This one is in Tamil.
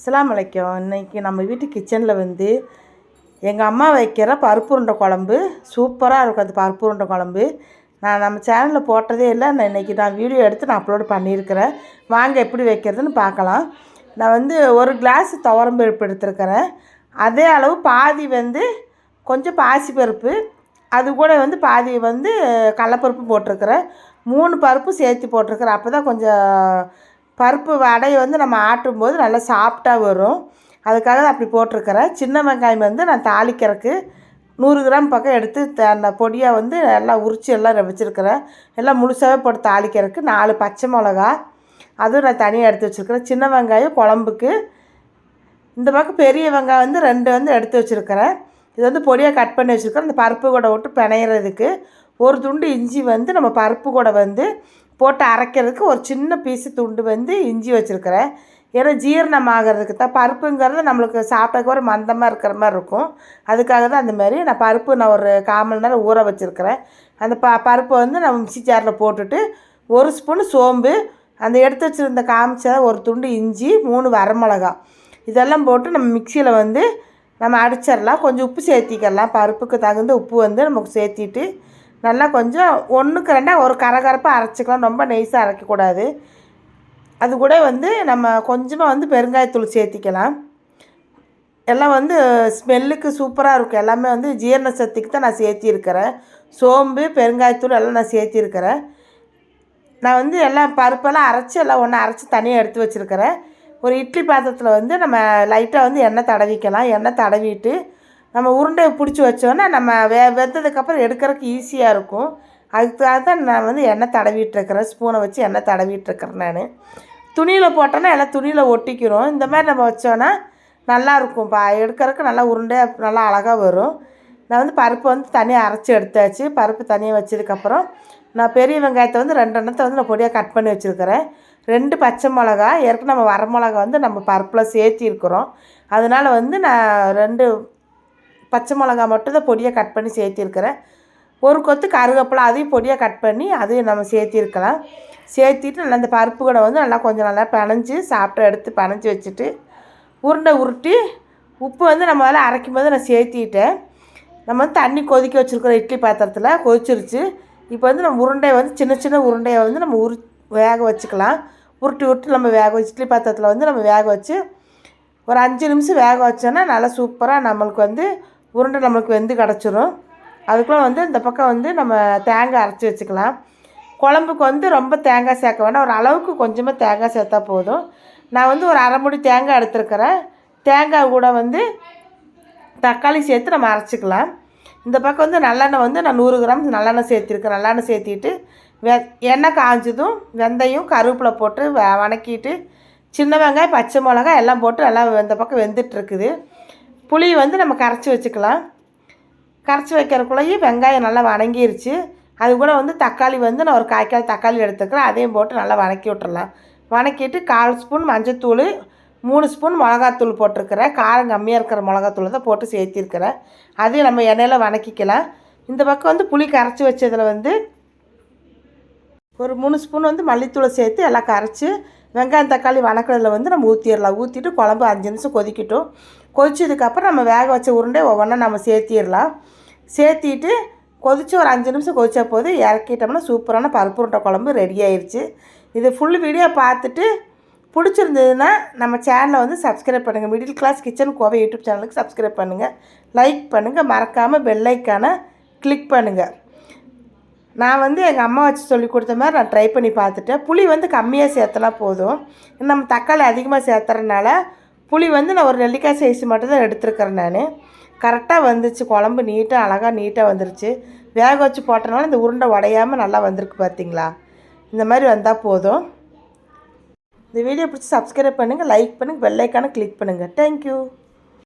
அஸ்லாம் அலைக்கும் இன்றைக்கி நம்ம வீட்டு கிச்சனில் வந்து எங்கள் அம்மா வைக்கிற பருப்பு உருண்டை குழம்பு. சூப்பராக இருக்கும் அந்த பருப்பு உருண்டை குழம்பு. நான் நம்ம சேனலில் போட்டதே இல்லை. நான் இன்றைக்கி நான் வீடியோ எடுத்து நான் அப்லோடு பண்ணியிருக்கிறேன். வாங்க எப்படி வைக்கிறதுன்னு பார்க்கலாம். நான் வந்து ஒரு கிளாஸ் துவரம்பருப்பு எடுத்துருக்கிறேன். அதே அளவு பாதி வந்து கொஞ்சம் பாசிப்பருப்பு அது கூட வந்து பாதி வந்து கடலப்பருப்பு போட்டிருக்கிறேன். மூணு பருப்பு சேர்த்து போட்டிருக்கிறேன். அப்போ தான் கொஞ்சம் பருப்பு வடையை வந்து நம்ம ஆட்டும் போது நல்லா சாஃப்டாக வரும். அதுக்காக தான் அப்படி போட்டிருக்கிறேன். சின்ன வெங்காயம் வந்து நான் தாளிக்கிறதுக்கு நூறு கிராம் பக்கம் எடுத்து த அந்த பொடியாக வந்து எல்லாம் உரித்து எல்லாம் வச்சுருக்கிறேன். எல்லாம் முழுசாகவே போட்டு தாளிக்கிறதுக்கு நாலு பச்சை மிளகா அதுவும் நான் தனியாக எடுத்து வச்சுருக்கிறேன். சின்ன வெங்காயம் குழம்புக்கு. இந்த பக்கம் பெரிய வெங்காயம் வந்து ரெண்டு வந்து எடுத்து வச்சுருக்கிறேன். இது வந்து பொடியாக கட் பண்ணி வச்சுருக்கிறேன். இந்த பருப்பு கூட விட்டு பிணையிறதுக்கு ஒரு துண்டு இஞ்சி வந்து நம்ம பருப்பு கூட வந்து போட்டு அரைக்கிறதுக்கு ஒரு சின்ன பீஸு துண்டு வந்து இஞ்சி வச்சுருக்கிறேன். ஏன்னா ஜீரணம் ஆகிறதுக்கு தான் பருப்புங்கிறது நம்மளுக்கு சாப்பிட்டக்கு ஒரு மந்தமாக இருக்கிற மாதிரி இருக்கும். அதுக்காக தான் அந்த மாதிரி நான் பருப்பு நான் ஒரு கால் மணி நேரம் ஊற வச்சுருக்கிறேன். அந்த ப பருப்பை வந்து நம்ம மிக்சி ஜாரில் போட்டுட்டு ஒரு ஸ்பூன் சோம்பு அந்த எடுத்து வச்சுருந்த காமிச்ச ஒரு துண்டு இஞ்சி மூணு வரமிளகா. இதெல்லாம் போட்டு நம்ம மிக்சியில் வந்து நம்ம அடிச்சிடலாம். கொஞ்சம் உப்பு சேர்த்திக்கலாம். பருப்புக்கு தகுந்த உப்பு வந்து நமக்கு சேர்த்திட்டு நல்லா கொஞ்சம் ஒன்றுக்கு ரெண்டாக ஒரு கரகரப்பாக அரைச்சிக்கலாம். ரொம்ப நெய்ஸாக அரைக்கக்கூடாது. அது கூட வந்து நம்ம கொஞ்சமாக வந்து பெருங்காயத்தூள் சேர்த்திக்கலாம். எல்லாம் வந்து ஸ்மெல்லுக்கு சூப்பராக இருக்கும். எல்லாமே வந்து ஜீரண சக்திக்கு தான் நான் சேர்த்திருக்கிறேன். சோம்பு பெருங்காயத்தூள் எல்லாம் நான் சேர்த்திருக்கிறேன். நான் வந்து எல்லாம் பருப்பெல்லாம் அரைச்சி எல்லாம் ஒன்று அரைச்சி தனியாக எடுத்து வச்சுருக்கிறேன். ஒரு இட்லி பாத்திரத்தில் வந்து நம்ம லைட்டாக வந்து எண்ணெய் தடவிக்கலாம். எண்ணெய் தடவிட்டு நம்ம உருண்டையை பிடிச்சி வச்சோன்னா நம்ம வெ வெந்ததுக்கப்புறம் எடுக்கிறதுக்கு ஈஸியாக இருக்கும். அதுக்காக தான் நான் வந்து எண்ணெய் தடவிட்டுருக்கிறேன். ஸ்பூனை வச்சு எண்ணெய் தடவிட்டுருக்கிறேன் நான். துணியில் போட்டோன்னா எல்லாம் துணியில் ஒட்டிக்கிறோம். இந்த மாதிரி நம்ம வச்சோன்னா நல்லாயிருக்கும் பா எடுக்கிறதுக்கு நல்லா உருண்டையாக நல்லா அழகாக வரும். நான் வந்து பருப்பு வந்து தனியாக அரைச்சி எடுத்தாச்சு. பருப்பு தனியாக வச்சதுக்கப்புறம் நான் பெரிய வெங்காயத்தை வந்து ரெண்டு எண்ணத்தை வந்து நான் பொடியாக கட் பண்ணி வச்சுருக்கிறேன். ரெண்டு பச்சை மிளகா ஏற்கனவே நம்ம வரமிளகா வந்து நம்ம பருப்பில் சேர்த்திருக்கிறோம். அதனால் வந்து நான் ரெண்டு பச்சை மிளகா மட்டும் தான் பொடியாக கட் பண்ணி சேர்த்திருக்கிறேன். ஒரு கொத்து கருவேப்பிலை அதையும் பொடியாக கட் பண்ணி அதையும் நம்ம சேர்த்திருக்கலாம். சேர்த்திட்டு நல்லா இந்த பருப்பு கூட வந்து நல்லா கொஞ்சம் நல்லா பிணைஞ்சி சாப்பிட்டு எடுத்து பிணைஞ்சி வச்சுட்டு உருண்டை உருட்டி உப்பு வந்து நம்ம அதில் அரைக்கும் போது நான் சேர்த்திட்டேன். நம்ம வந்து தண்ணி கொதிக்க வச்சுருக்குற இட்லி பாத்திரத்தில் கொதிச்சிருச்சு. இப்போ வந்து நம்ம உருண்டையை வந்து சின்ன சின்ன உருண்டையை வந்து நம்ம உரு வேக வச்சுக்கலாம். உருட்டி உருட்டி நம்ம வேக வச்சு இட்லி பாத்திரத்தில் வந்து நம்ம வேக வச்சு ஒரு அஞ்சு நிமிஷம் வேக வச்சோன்னா நல்லா சூப்பராக நம்மளுக்கு வந்து உருண்டை நம்மளுக்கு வெந்து கிடச்சிரும். அதுக்குள்ளே வந்து இந்த பக்கம் வந்து நம்ம தேங்காய் அரைச்சி வச்சுக்கலாம். குழம்புக்கு வந்து ரொம்ப தேங்காய் சேர்க்க வேண்டாம். ஒரு அளவுக்கு கொஞ்சமாக தேங்காய் சேர்த்தா போதும். நான் வந்து ஒரு அரை முடி தேங்காய் எடுத்துருக்கிறேன். தேங்காய் கூட வந்து தக்காளி சேர்த்து நம்ம அரைச்சிக்கலாம். இந்த பக்கம் வந்து நல்லெண்ணெய் வந்து நான் நூறு கிராம் நல்லெண்ணெய் சேர்த்திருக்கேன். நல்லெண்ணெய் சேர்த்திட்டு வெ எண்ணெய் காஞ்சதும் வெந்தயம் கருவேப்பிலை போட்டு வ வணக்கிட்டு சின்ன வெங்காயம் பச்சை மிளகா எல்லாம் போட்டு எல்லாம் இந்த பக்கம் வெந்துட்டுருக்குது. புளி வந்து நம்ம கரைச்சி வச்சுக்கலாம். கரைச்சி வைக்கிறக்குள்ளேயும் வெங்காயம் நல்லா வணங்கிருச்சு. அது கூட வந்து தக்காளி வந்து நான் ஒரு காய்க்கால் தக்காளி எடுத்துக்கிறேன். அதையும் போட்டு நல்லா வணக்கி விட்டுறலாம். வணக்கிட்டு கால் ஸ்பூன் மஞ்சத்தூள் மூணு ஸ்பூன் மிளகாத்தூள் போட்டிருக்கிறேன். காரம் கம்மியாக இருக்கிற மிளகாத்தூள் தான் போட்டு சேர்த்திருக்கிறேன். அதையும் நம்ம எண்ணெயில் வணக்கிக்கலாம். இந்த பக்கம் வந்து புளி கரைச்சி வச்சதில் வந்து ஒரு மூணு ஸ்பூன் வந்து மல்லித்தூளை சேர்த்து எல்லாம் கரைச்சி வெங்காயம் தக்காளி வணக்கிறதுல வந்து நம்ம ஊற்றிடலாம் ஊற்றிட்டு குழம்பு அஞ்சு நிமிஷம் கொதிக்கட்டும். கொதிச்சதுக்கப்புறம் நம்ம வேக வச்ச உருண்டை ஒவ்வொன்றா நம்ம சேர்த்திடலாம். சேர்த்திட்டு கொதித்து ஒரு அஞ்சு நிமிஷம் கொதிச்ச போது இறக்கிட்டோம்னா சூப்பரான பருப்பு உருண்டை குழம்பு ரெடி ஆயிடுச்சு இது ஃபுல் வீடியோ பார்த்துட்டு பிடிச்சிருந்ததுன்னா நம்ம சேனலை வந்து சப்ஸ்கிரைப் பண்ணுங்கள் middle class kitchen Kovai YouTube சேனலுக்கு சப்ஸ்கிரைப் பண்ணுங்கள் லைக் பண்ணுங்கள் மறக்காமல் பெல்லைக்கான கிளிக் பண்ணுங்கள் நான் வந்து எங்கள் அம்மா வச்சு சொல்லி கொடுத்த மாதிரி நான் ட்ரை பண்ணி பார்த்துட்டேன். புளி வந்து கம்மியாக சேர்த்தனா போதும். நம்ம தக்காளி அதிகமாக சேர்த்துறதுனால புளி வந்து நான் ஒரு நெல்லிக்காய் சைஸ் மட்டும் தான் எடுத்துருக்கிறேன் நான். கரெக்டாக வந்துச்சு. குழம்பு நீட்டாக அழகாக நீட்டாக வந்துருச்சு. வேக வச்சு போட்டனால இந்த உருண்டை உடையாமல் நல்லா வந்திருக்கு பார்த்தீங்களா இந்த மாதிரி வந்தால் போதும். இந்த வீடியோ பிடிச்சி சப்ஸ்கிரைப் பண்ணுங்கள் லைக் பண்ணுங்கள் பெல்லைக்கான கிளிக் பண்ணுங்கள் தேங்க்யூ